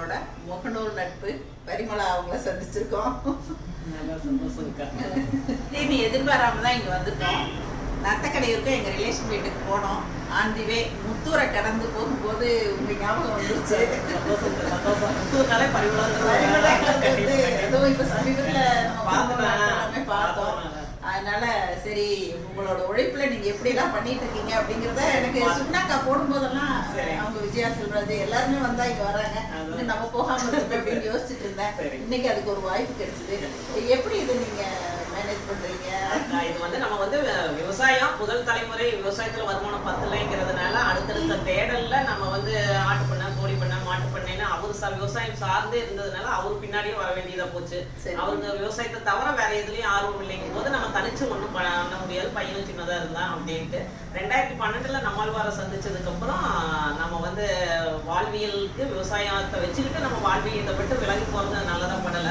நம்மளோட முகநூல் நட்பு பரிமளா அவங்கள சந்திச்சிருக்கோம். நல்லா சந்தோஷம்க்கா நீ எதிர்பாராம தான் இங்க வந்திருக்கோம். நத்தக்கடையூருக்கு எங்க ரிலேஷன் வீட்டுக்கு போனோம். ஆன் தி வே முத்தூரை கடந்து போகும்போது உங்க ஞாபகம் வந்துருச்சு. சந்தோஷம் சந்தோஷம். முத்தூர்னாலே பரிமளா ஏதோ இப்ப சமீபத்துல நம்ம பார்த்தோம். அதனால சரி உங்களோட உழைப்புல நீங்க எப்படி எல்லாம் பண்ணிட்டு இருக்கீங்க அப்படிங்கறத எனக்கு சுண்ணாக்கா போடும்போதெல்லாம். அவங்க விஜயா செல்வராஜ் எல்லாருமே வந்தா இங்க வராங்க. இன்னும் நம்ம போகாம இருக்கோம் அப்படின்னு யோசிச்சுட்டு இருந்தேன். இன்னைக்கு அதுக்கு ஒரு வாய்ப்பு கிடைச்சது எப்படி இது நீங்க மேனேஜ் பண்றீங்க இது வந்து நம்ம வந்து விவசாயம் முதல் தலைமுறை விவசாயத்துல வருமானம் பத்தலைங்கிறதுனால அடுத்தடுத்த தேடல்ல நம்ம வந்து ஆட்டு பண்ண பண்ணைன்னு அவரு சா விவசாயம் சார்ந்தே இருந்ததுனால அவரு பின்னாடியே வர வேண்டியதா போச்சு. சரி. அவருக்கு விவசாயத்தை தவிர வேற எதுலயும் ஆர்வம் இல்லைங்கும் போது நம்ம தனிச்சு ஒண்ணும் பண்ண முடியாது. பையனும் சின்னதா இருந்தான் அப்படின்ட்டு. ரெண்டாயிரத்தி பன்னெண்டுல நம்மாழ்வாரை சந்திச்சதுக்கு அப்புறம் நம்ம வந்து வாழ்வியலுக்கு விவசாயத்தை வச்சுக்கிட்டு நம்ம வாழ்வியத்தை விட்டு விலகி போறது நல்லதா படல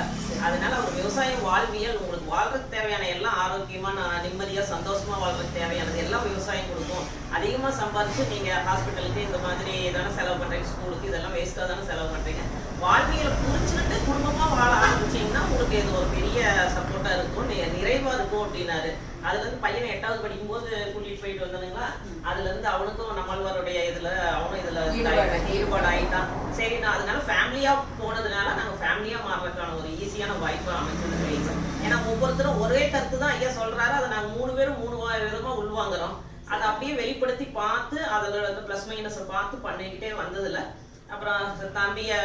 அதனால ஒரு விவசாயம் வாழ்வியல் உங்களுக்கு வாழ்றதுக்கு தேவையான எல்லாம் ஆரோக்கியமா நான் நிம்மதியா சந்தோஷமா வாழ்றதுக்கு தேவையானது எல்லாம் விவசாயம் கொடுக்கும். அதிகமா சம்பாதிச்சு நீங்க ஹாஸ்பிட்டலுக்கு இந்த மாதிரி தானே செலவு பண்றீங்க ஸ்கூலுக்கு இதெல்லாம் வேஸ்டா தானே செலவு பண்றீங்க. வாழ்வியலை புரிஞ்சுக்கிட்டு குடும்பமா வாழ ஆரம்பிச்சீங்கன்னா உங்களுக்கு இது ஒரு பெரிய சப்போர்ட்டா இருக்கும். நி- நிறைவா இருக்கும் அப்படின்னாரு. அதுல இருந்து பையனை எட்டாவது படிக்கும் போது கூட்டிட்டு போயிட்டு வந்தானுங்களா அதுல இருந்து அவனுக்கும் நம்மளுடைய இதுல அவனும் இதுல ஈடுபாடு. ஈடுபாடு ஆயிட்டான். சரி நான் அதனால ஃபேமிலியா போனதுனால நாங்க ஃபேமிலியா மாறுறதுக்கான ஒரு ஈஸியான வாய்ப்பு அமைச்சது ஏன்னா ஒவ்வொருத்தரும் ஒரே கருத்து தான் ஐயா சொல்றாரு. அதை நாங்க மூணு பேரும் மூணு வா- விதமா உள்வாங்குறோம். அதை அப்படியே வெளிப்படுத்தி பார்த்து அதோட ப்ளஸ் மைனஸை பார்த்து பண்ணிக்கிட்டே வந்ததுல அப்புறம் தம்பிய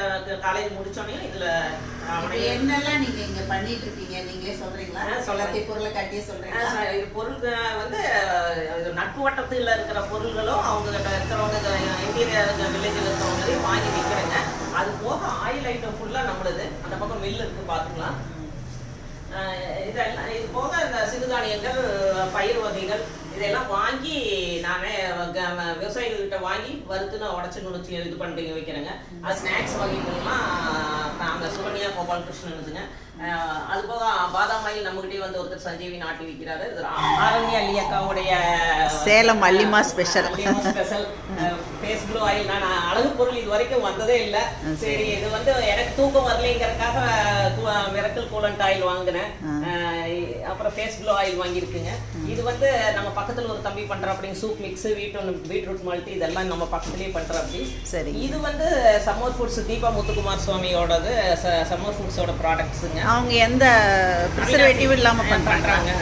காலேஜ் முடிச்சோடனே இதுல என்னெல்லாம் நீங்க இங்க பண்ணிட்டு இருக்கீங்க? நீங்களே சொல்றீங்களா. எல்லாத்தையும் பொருளை காட்டியே ஆ, சொல்றீங்களா ச- இது பொருள்கள் வந்து நட்பு வட்டத்துல இருக்கிற பொருள்களும் அவங்க கிட்ட இருக்கிறவங்க இன்டீரியர் வில்லேஜில் இருக்கிறவங்களையும் வாங்கி விற்கிறேங்க அது போக ஆயில் ஐட்டம் ஃபுல்லா நம்மளுது. அந்த பக்கம் மில் இருக்கு பார்த்துக்கலாம் அஹ், இதெல்லாம் இது போக இந்த சிறுதானியங்கள் பயிர் வகைகள் இதெல்லாம் வாங்கி ம- விவசாயிகள்கிட்ட வாங்கி வறுத்து நான் உடச்சு நுழைச்சி இது பண்ணி வைக்கிறேங்க. அது ஸ்நாக்ஸ் வகைகள்லாம் நாங்கள் சுகன்யா கோபால் கிருஷ்ணனுதுங்க அஹ், அது போக பாதாம் ஆயில் நம்மகிட்டயே வந்து ஒருத்தர் சஞ்சீவி நாட்டி விற்கிறாரு ஆரண்யா அலியக்காவுடைய Salem அல்லிமா special. Special face glow oil நான் அழகு பொருள் இது வரைக்கும் வந்ததே இல்ல. சரி. இது வந்து எனக்கு தூக்கம் வரலைங்கிறதுக்காக மிரக்கல் கூலண்ட் ஆயில் வாங்கினேன். அப்புறம் ஃபேஸ் க்ளோ ஆயில் வாங்கியிருக்குங்க. இது வந்து நம்ம பக்கத்துல ஒரு தம்பி பண்ற அப்படிங்க soup mix beetroot beetroot multi இதெல்லாம் நம்ம பக்கத்துலயே பண்ற அப்படி. சரி. இது வந்து சம்மர் ஃபுட்ஸ் தீபா முத்துக்குமார் சுவாமியோடது சம்மர் ஃபுட்ஸோட ப்ராடக்ட்ஸுங்க அவங்க எந்த ப்ரிசர்வேட்டிவ் இல்லாம பண்றாங்க.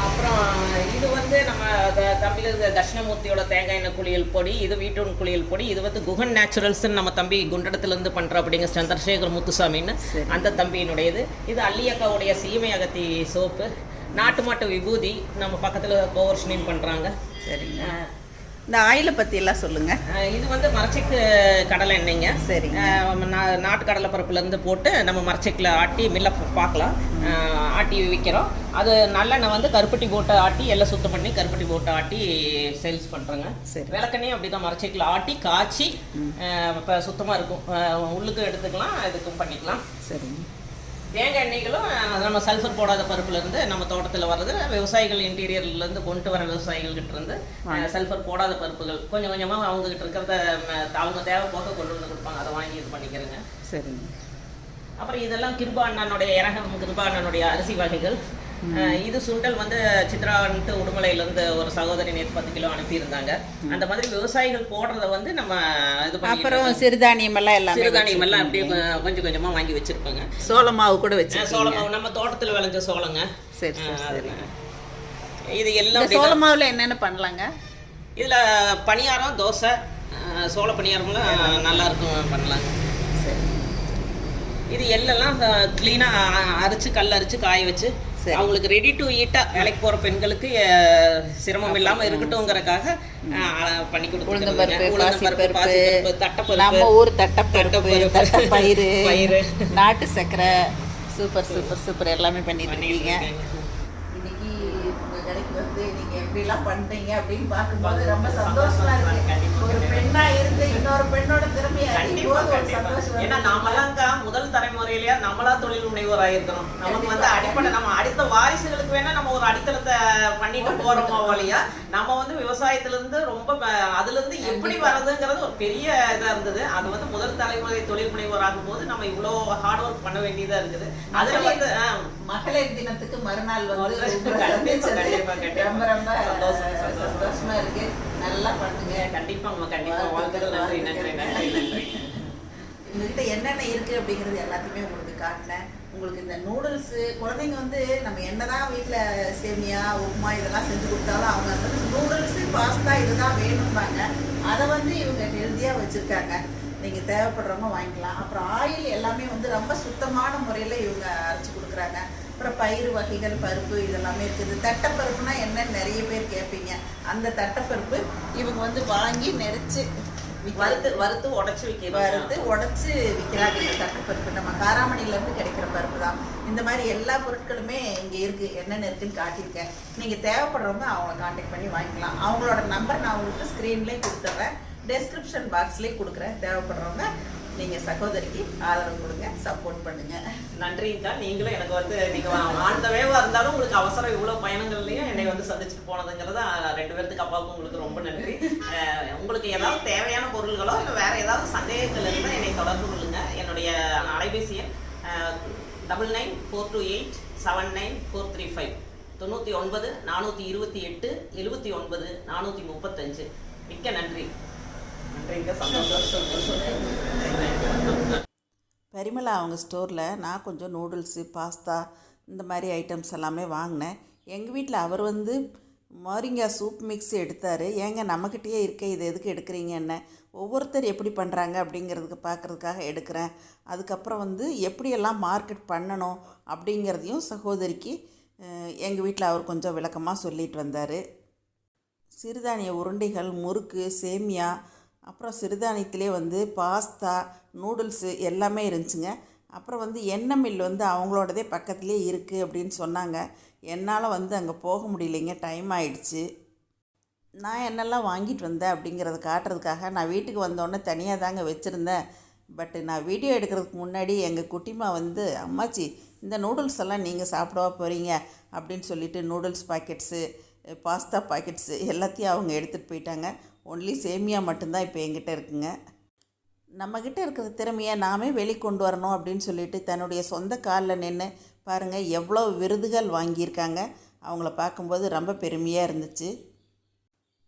அப்புறம் இது வந்து நம்ம த- தம்பில இருக்க தட்சிணமூர்த்தியோட தேங்காய் எண்ணெய் குளியல் பொடி இது வீட்டூன் குளியல் பொடி இது வந்து குகன் நேச்சுரல்ஸ்னு நம்ம தம்பி குண்டடத்துல இருந்து பண்ற அப்படிங்க சந்திரசேகர் முத்துசாமின்னு. அந்த தம்பியினுடையது. இது அல்லியக்காவுடைய சீமை அகத்தி சோப்பு. நாட்டு மாட்டு விபூதி நம்ம பக்கத்துல கோவர்ஷனியும் பண்றாங்க. சரிங்க. இந்த ஆயிலை பத்தி எல்லாம் சொல்லுங்க. அஹ் இது வந்து மரச்செக்கு கடலை எண்ணெய்ங்க. நா- நாட்டு கடலை பருப்புல இருந்து போட்டு நம்ம மரச்செக்கில் ஆட்டி மில்ல பார்க்கலாம் ஆட்டி விற்கிறோம் அது நல்லெண்ணெய் வந்து கருப்பட்டி போட்டு ஆட்டி எல்லாம் சுத்தம் பண்ணி கருப்பட்டி போட்டு ஆட்டி சேல்ஸ் பண்ணுறோங்க சரி. விளக்கெண்ணையும் அப்படி தான் மரச்செக்கில் ஆட்டி காய்ச்சி இப்போ சுத்தமாக இருக்கும். உள்ளுக்கும் எடுத்துக்கலாம் இதுக்கும் பண்ணிக்கலாம். சரிங்க. தேங்காய் எண்ணெய்களும் நம்ம சல்ஃபர் போடாத பருப்புல இருந்து நம்ம தோட்டத்தில் வர்றது விவசாயிகள் இன்டீரியர்ல இருந்து கொண்டு வர விவசாயிகள் கிட்ட இருந்து அஹ், சல்ஃபர் போடாத பருப்புகள் கொஞ்சம் கொஞ்சமா அவங்க கிட்ட இருக்கிறத அவங்க தேவை போக கொண்டு வந்து கொடுப்பாங்க. அதை வாங்கி இது பண்ணிக்கிறேங்க. சரிங்க. அப்புறம் இதெல்லாம் கிருபா அண்ணனுடைய இறகம் கிருபா அண்ணனுடைய அரிசி வகைகள். இது சுண்டல் வந்து சித்ரான்ட்டு உடுமலையில இருந்து ஒரு சகோதரி நேற்று பத்து கிலோ அனுப்பியிருந்தாங்க. அந்த மாதிரி விவசாயிகள் போடுறத வந்து நம்ம இது அப்புறம் சிறுதானியம் எல்லாம் எல்லாமே சிறுதானியம் எல்லாம் அப்படியே கொஞ்சம் கொஞ்சமா வாங்கி வச்சிருப்பாங்க சோள மாவு கூட வச்சு சோளம் மாவு நம்ம தோட்டத்துல விளைஞ்ச சோளங்க. சரி சரி இது எல்லாம் சோள மாவுல என்னென்ன பண்ணலாங்க? இதுல பணியாரம் தோசை சோள பணியாரம்லாம் நல்லா இருக்கும் பண்ணலாங்க. சரி. இது எல்லாம் க்ளீனாக அரைச்சு கல் அரைச்சு காய வச்சு. அவங்களுக்கு ரெடி டு ஈட்டா வேலைக்கு போற பெண்களுக்கு சிரமம் இல்லாம இருக்கட்டும்ங்கறக்காக பண்ணி கொடுத்துருக்காங்க நம்ம ஊர் தட்டப்பருப்பு தட்டப்பயிறு பயிறு. நாட்டு சக்கரை சூப்பர் சூப்பர் சூப்பர் எல்லாமே இருக்கீங்க இருக்காங்க. இன்னைக்கு உங்க கடைக்கு வந்து நீங்க எப்படி எல்லாம் பண்றீங்க அப்படின்னு பார்க்கும்போது ரொம்ப சந்தோஷமா இருக்கு. ஒரு. பெண்ணா இருந்து இன்னொரு பெண்ணோட திறமையை. சந்தோஷம் ஏன்னா. நாமெல்லாம் தலைமுறையிலேயே நம்மளா தொழில் முனைவோராக இருக்கணும் நமக்கு வந்து அடிப்படை நம்ம அடுத்த வாரிசுகளுக்கு வேணா நம்ம ஒரு அடித்தளத்தை பண்ணிட்டு போறோமோ வழியா நம்ம வந்து விவசாயத்துல இருந்து ரொம்ப ப- அதுல இருந்து எப்படி வர்றதுங்கிறது ஒரு பெரிய இதா இருந்தது. அது வந்து முதல் தலைமுறை தொழில் முனைவோர் ஆகும்போது நம்ம இவ்வளவு ஹார்ட் ஒர்க் பண்ண வேண்டியதா இருக்குது. அதுல வந்து மகளிர் தினத்துக்கு மறுநாள் வந்து. ரொம்ப ரொம்ப சந்தோஷம், சந்தோஷம். இருக்கு. நல்லா பண்ணுங்க. கண்டிப்பாங்க கண்டிப்பா. வாழ்த்துக்கள் நன்றி நன்றி நன்றி நன்றி. என்னென்ன இருக்குது அப்படிங்கிறது எல்லாத்தையுமே உங்களுக்கு காட்டினேன். உங்களுக்கு இந்த நூடுல்ஸு குழந்தைங்க வந்து நம்ம என்னதான் வீட்டில் சேமியா உப்புமா இதெல்லாம் செஞ்சு கொடுத்தாலும் அவங்க வந்து நூடுல்ஸு பாஸ்தா இதுதான் வேணும்பாங்க. அதை வந்து இவங்க ஹெல்த்தியாக வச்சுருக்காங்க. நீங்கள் தேவைப்படுறவங்க வாங்கிக்கலாம். அப்புறம் ஆயில் எல்லாமே வந்து ரொம்ப சுத்தமான முறையில் இவங்க அரைச்சி கொடுக்குறாங்க. அப்புறம் பயிறு வகைகள் பருப்பு இதெல்லாமே இருக்குது. தட்டைப்பருப்புனா என்னன்னு நிறைய பேர் கேட்பீங்க. அந்த தட்டைப்பருப்பு இவங்க வந்து வாங்கி நெரிச்சு வறுத்து வறுத்து உடைச்சு வைக்கிறோம் வறுத்து உடைச்சு விற்கிறாங்க இந்த தட்டுப்பருப்பு நம்ம காராமணிலேருந்து கிடைக்கிற பருப்பு தான். இந்த மாதிரி எல்லா பொருட்களுமே இங்கே இருக்குது என்னென்ன இருக்குன்னு காட்டியிருக்கேன். நீங்கள் தேவைப்படுறவங்க அவங்கள காண்டாக்ட் பண்ணி வாங்கிக்கலாம். அவங்களோட நம்பர் நான் உங்களுக்கு ஸ்க்ரீன்லேயே கொடுத்துட்றேன் டெஸ்கிரிப்ஷன் பாக்ஸ்லேயே கொடுக்குறேன். தேவைப்படுறவங்க நீங்க சகோதரிக்கு ஆதரவு கொடுங்க சப்போர்ட் பண்ணுங்க. நன்றிங்கக்கா நீங்களும் எனக்கு வந்து நீங்க ஆழ்ந்த இருந்தாலும் உங்களுக்கு அவசரம் இவ்வளவு பயணங்கள்லயும் என்னை வந்து சந்திச்சுட்டு போனதுங்கிறது ரெண்டு பேர்த்துக்கு அப்பாவுக்கும் உங்களுக்கு ரொம்ப நன்றி. உங்களுக்கு ஏதாவது தேவையான பொருள்களோ இல்லை வேற ஏதாவது சந்தேகங்கள் இருந்தால் என்னை தொடர்பு கொள்ளுங்க. என்னுடைய அலைபேசி எண் double nine four two eight seven nine four three five தொண்ணூற்றி ஒன்பது நானூற்றி இருபத்தி எட்டு எழுபத்தி ஒன்பது நானூற்றி முப்பத்தஞ்சு. மிக்க நன்றி. பரிமளா அவங்க ஸ்டோரில் நான் கொஞ்சம் நூடுல்ஸு பாஸ்தா இந்த மாதிரி ஐட்டம்ஸ் எல்லாமே வாங்கினேன். எங்கள் வீட்டில் அவர் வந்து மோரிங்கா சூப் மிக்ஸ் எடுத்தார். ஏங்க நம்மக்கிட்டேயே இருக்க இது எதுக்கு எடுக்கிறீங்க என்ன? ஒவ்வொருத்தர் எப்படி பண்ணுறாங்க அப்படிங்கிறதுக்கு பார்க்குறதுக்காக எடுக்கிறேன். அதுக்கப்புறம் வந்து எப்படியெல்லாம் மார்க்கெட் பண்ணணும் அப்படிங்கிறதையும் சகோதரிக்கு எங்கள் வீட்டில் அவர் கொஞ்சம் விளக்கமாக சொல்லிட்டு வந்தார். சிறுதானிய உருண்டைகள் முறுக்கு சேமியா அப்புறம் சிறுதானியத்திலே வந்து பாஸ்தா நூடுல்ஸு எல்லாமே இருந்துச்சுங்க. அப்புறம் வந்து எண்ணெய் மில் வந்து அவங்களோடதே பக்கத்துலேயே இருக்குது அப்படின்னு சொன்னாங்க. என்னால் வந்து அங்கே போக முடியலைங்க. டைம் ஆயிடுச்சு. நான் என்னெல்லாம் வாங்கிட்டு வந்தேன் அப்படிங்கிறத காட்டுறதுக்காக நான் வீட்டுக்கு வந்தோடனே தனியாக தாங்க வச்சுருந்தேன். பட்டு நான் வீடியோ எடுக்கிறதுக்கு முன்னாடி எங்கள் குட்டிமா வந்து அம்மாச்சி இந்த நூடுல்ஸ் எல்லாம் நீங்கள் சாப்பிடவா போகிறீங்க அப்படின்னு சொல்லிட்டு நூடுல்ஸ் பாக்கெட்ஸு பாஸ்தா பாக்கெட்ஸு எல்லாத்தையும் அவங்க எடுத்துகிட்டு போயிட்டாங்க. ஒன்லி சேமியா மட்டும்தான் இப்போ என்கிட்ட இருக்குங்க. நம்மக்கிட்ட இருக்கிற திறமையை நாமே வெளிக்கொண்டு வரணும் அப்படின்னு சொல்லிட்டு தன்னுடைய சொந்த காலில் நின்று பாருங்கள் எவ்வளோ விருதுகள் வாங்கியிருக்காங்க. அவங்கள பார்க்கும்போது ரொம்ப பெருமையாக இருந்துச்சு.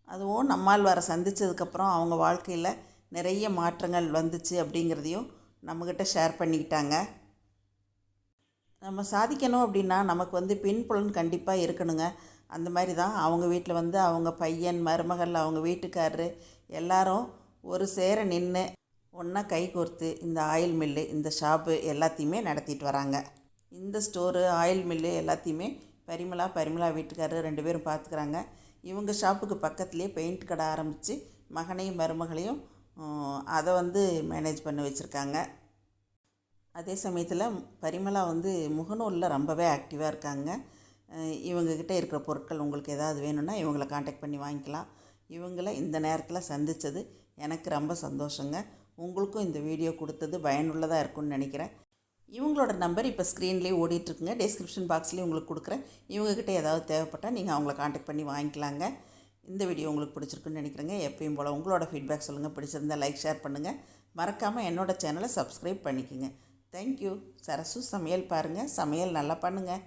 அதுவும் நம்மால் வர சந்தித்ததுக்கப்புறம் அவங்க வாழ்க்கையில் நிறைய மாற்றங்கள் வந்துச்சு அப்படிங்கிறதையும் நம்மக்கிட்ட ஷேர் பண்ணிக்கிட்டாங்க. நம்ம சாதிக்கணும் அப்படின்னா நமக்கு வந்து பின்புலன் கண்டிப்பாக இருக்கணுங்க. அந்த மாதிரி தான் அவங்க வீட்டில் வந்து அவங்க பையன் மருமகள் அவங்க வீட்டுக்காரரு எல்லாரும் ஒரு சேர நின்று ஒன்றா கை கோர்த்து இந்த ஆயில் மில்லு இந்த ஷாப்பு எல்லாத்தையுமே நடத்திட்டு வராங்க. இந்த ஸ்டோரு ஆயில் மில்லு எல்லாத்தையுமே பரிமளா பரிமளா வீட்டுக்காரரு ரெண்டு பேரும் பார்த்துக்கிறாங்க. இவங்க ஷாப்புக்கு பக்கத்துலேயே பெயிண்ட் கடை ஆரம்பித்து மகனையும் மருமகளையும் அதை வந்து மேனேஜ் பண்ணி வச்சுருக்காங்க. அதே சமயத்தில் பரிமளா வந்து முகநூலில் ரொம்பவே ஆக்டிவாக இருக்காங்க. இவங்கக்கிட்ட இருக்கிற பொருட்கள் உங்களுக்கு ஏதாவது வேணும்னா இவங்களை காண்டாக்ட் பண்ணி வாங்கிக்கலாம். இவங்கள இந்த நேரத்தில் சந்தித்தது எனக்கு ரொம்ப சந்தோஷங்க. உங்களுக்கும் இந்த வீடியோ கொடுத்தது பயனுள்ளதாக இருக்கும்னு நினைக்கிறேன். இவங்களோட நம்பர் இப்போ ஸ்க்ரீன்லேயே ஓடிட்டுருக்குங்க. டிஸ்கிரிப்ஷன் பாக்ஸ்லேயும் உங்களுக்கு கொடுக்குறேன். இவங்கக்கிட்ட ஏதாவது தேவைப்பட்டால் நீங்கள் அவங்கள காண்டாக்ட் பண்ணி வாங்கிக்கலாங்க. இந்த வீடியோ உங்களுக்கு பிடிச்சிருக்குன்னு நினைக்கிறேங்க. எப்பயும் போல் உங்களோட ஃபீட்பேக் சொல்லுங்கள் பிடிச்சிருந்தால் லைக் ஷேர் பண்ணுங்கள் மறக்காமல் என்னோடய சேனலை சப்ஸ்கிரைப் பண்ணிக்கோங்க. தேங்க்யூ சரசு சமையல் பாருங்கள் சமையல் நல்லா பண்ணுங்கள்